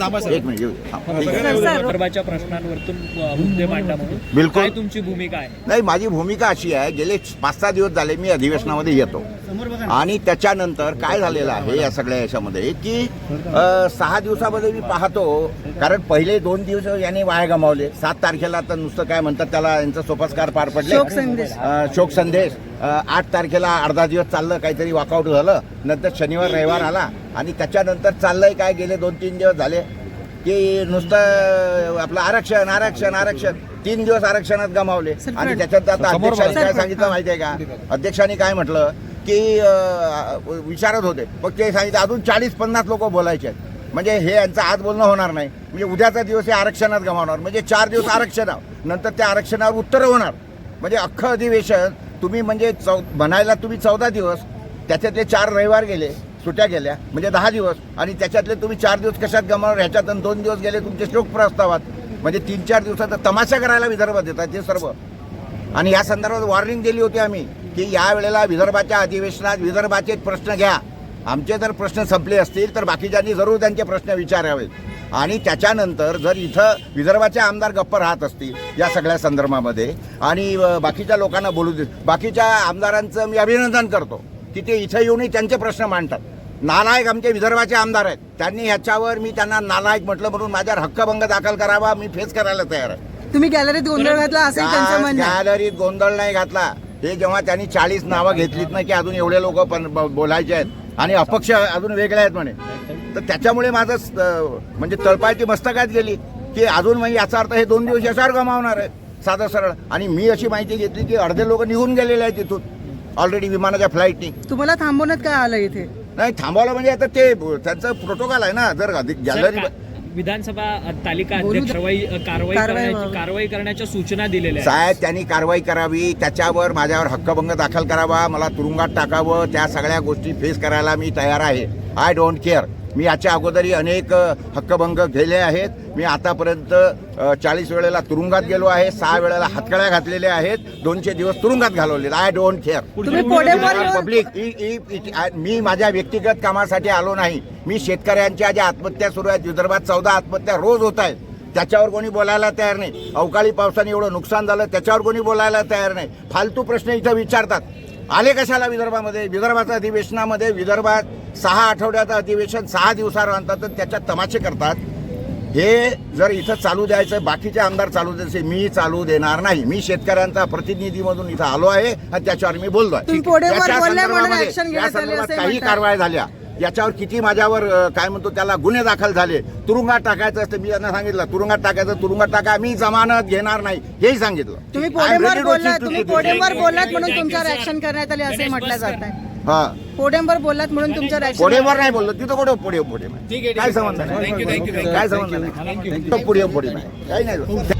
एक मिनिट येऊ दे. विदर्भाच्या प्रश्नांवरतून अ, मुद्दे मांडा म्हणून. बिलकुल. काय तुमची भूमिका आहे? नाही माझी भूमिका अशी आहे गेले पाच सहा दिवस झाले मी अधिवेशनामध्ये येतो. आणि त्याच्यानंतर काय झालेलं आहे या सगळ्या याच्यामध्ये की अ, सहा दिवसामध्ये मी पाहतो कारण पहिले दोन दिवस यांनी वाया गमावले. सात तारखेला तर नुसतं काय म्हणतात त्याला यांचा सोपस्कार पार पडले. शोक संदेश. अ, शोक संदेश. अ, आठ तारखेला अर्धा दिवस चाललं काहीतरी वॉकआउट झालं. नंतर शनिवार रविवार आला. आणि त्याच्यानंतर चाललंय काय गेले दोन तीन दिवस झाले. की नुसतं आपलं आरक्षण आरक्षण आरक्षण. तीन दिवस आरक्षणात गमावले. आणि त्याच्यात आता अध्यक्षांनी. काय सांगितलं पण- माहितीये का? अध्यक्षांनी काय म्हटलं की विचारत होते. मग ते सांगितलं अजून चाळीस पन्नास लोक बोलायचे आहेत. म्हणजे हे यांचं आज बोलणं होणार नाही. म्हणजे उद्याचा दिवस हे आरक्षणात गमावणार. म्हणजे चार दिवस आरक्षणावर नंतर त्या आरक्षणावर उत्तर होणार. म्हणजे अख्खं अधिवेशन तुम्ही म्हणजे चौ म्हणायला तुम्ही चौदा दिवस त्याच्यातले चार रविवार गेले. सुट्या गेल्या म्हणजे दहा दिवस. आणि त्याच्यातले तुम्ही चार दिवस कशात गमावणार? ह्याच्यात आणि दोन दिवस गेले तुमचे शोक प्रस्तावात. म्हणजे तीन चार दिवसाचा तमाशा करायला विदर्भात येतात ते सर्व. आणि या संदर्भात वॉर्निंग दिली होती आम्ही की या वेळेला विदर्भाच्या अधिवेशनात विदर्भाचे प्रश्न घ्या. आमचे जर प्रश्न संपले असतील तर बाकीच्यांनी जरूर त्यांचे प्रश्न विचारावेत. आणि त्याच्यानंतर जर इथं विदर्भाचे आमदार गप्प राहत असतील या सगळ्या संदर्भामध्ये आणि बाकीच्या लोकांना बोलू दे बाकीच्या आमदारांचं मी अभिनंदन करतो. की ते इथं येऊनही त्यांचे प्रश्न मांडतात. नालायक आमचे विदर्भाचे आमदार आहेत. त्यांनी ह्याच्यावर मी त्यांना नालायक म्हटलं म्हणून माझ्यावर हक्कभंग दाखल करावा मी फेस करायला तयार आहे. तुम्ही गॅलरीत गोंधळ घातला आहे. गॅलरीत गोंधळ नाही घातला? हे जेव्हा त्यांनी चाळीस नावं घेतलीत ना की अजून एवढे लोक पण बोलायचे आहेत आणि अपक्ष अजून वेगळे आहेत म्हणे. तर त्याच्यामुळे माझं म्हणजे तळपायची मस्तकात गेली की अजून म्हणजे याचा अर्थ हे दोन दिवस याच्यावर गमावणार आहे साधं सरळ. आणि मी अशी माहिती घेतली की अर्धे लोक निघून गेलेले आहेत तिथून. ऑलरेडी विमानाच्या फ्लाईटनी. तुम्हाला थांबवण्यात काय आलं इथे? नाही थांबवलं म्हणजे आता ते त्यांचं प्रोटोकॉल आहे ना जर गॅलरी विधानसभा तालिका अध्यक्ष. कारवाई कारवाई कारवाई करण्याची व्हावी. कारवाई करण्याच्या सूचना दिलेल्या साहेब त्यांनी कारवाई करावी त्याच्यावर माझ्यावर हक्कभंग दाखल करावा मला तुरुंगात टाकावं त्या सगळ्या गोष्टी फेस करायला मी तयार आहे. आय डोंट केअर मी याच्या अगोदरही अनेक हक्कभंग केले आहेत. मी आतापर्यंत चाळीस वेळेला तुरुंगात गेलो आहे सहा वेळेला हातकड्या घातलेल्या आहेत दोनशे दिवस तुरुंगात घालवले आय डोंट केअर पब्लिक मी माझ्या व्यक्तिगत कामासाठी आलो नाही. मी शेतकऱ्यांच्या ज्या आत्महत्या सुरू आहेत विदर्भात चौदा आत्महत्या रोज होत आहेत त्याच्यावर कोणी बोलायला तयार नाही. अवकाळी पावसाने एवढं नुकसान झालं त्याच्यावर कोणी बोलायला तयार नाही. फालतू प्रश्न इथं विचारतात. आले कशाला विदर्भामध्ये? विदर्भाच्या अधिवेशनामध्ये विदर्भात सहा आठवड्याचं अधिवेशन सहा दिवसावर आणतात तर त्याच्यात तमाशे करतात. हे जर इथं चालू द्यायचं बाकीचे आमदार चालू द्यायचे मी चालू देणार नाही. मी शेतकऱ्यांचा प्रतिनिधी म्हणून इथं आलो आहे आणि त्याच्यावर मी बोलतोय. काही. कारवाया झाल्या. याच्यावर किती माझ्यावर काय म्हणतो त्याला गुन्हे दाखल झाले. तुरुंगात टाकायचं असतं मी त्यांना सांगितलं. तुरुंगात टाकायचं तुरुंगात टाका मी जमानत घेणार नाही हेही सांगितलं. तुम्ही पोडेंवर बोललात तुम्ही. पोडेंवर म्हणून sir. ऍक्शन करण्यात आली असे म्हटलं जात आहे. हा. पोडेंवर बोललात म्हणून ऍक्शन पुढेवर नाही बोललो तिथं कुठे पुढे पुढे ठीक आहे, ठीक काय thank you. काय संबंध नाही. पुढे पुढे. नाही काही नाही.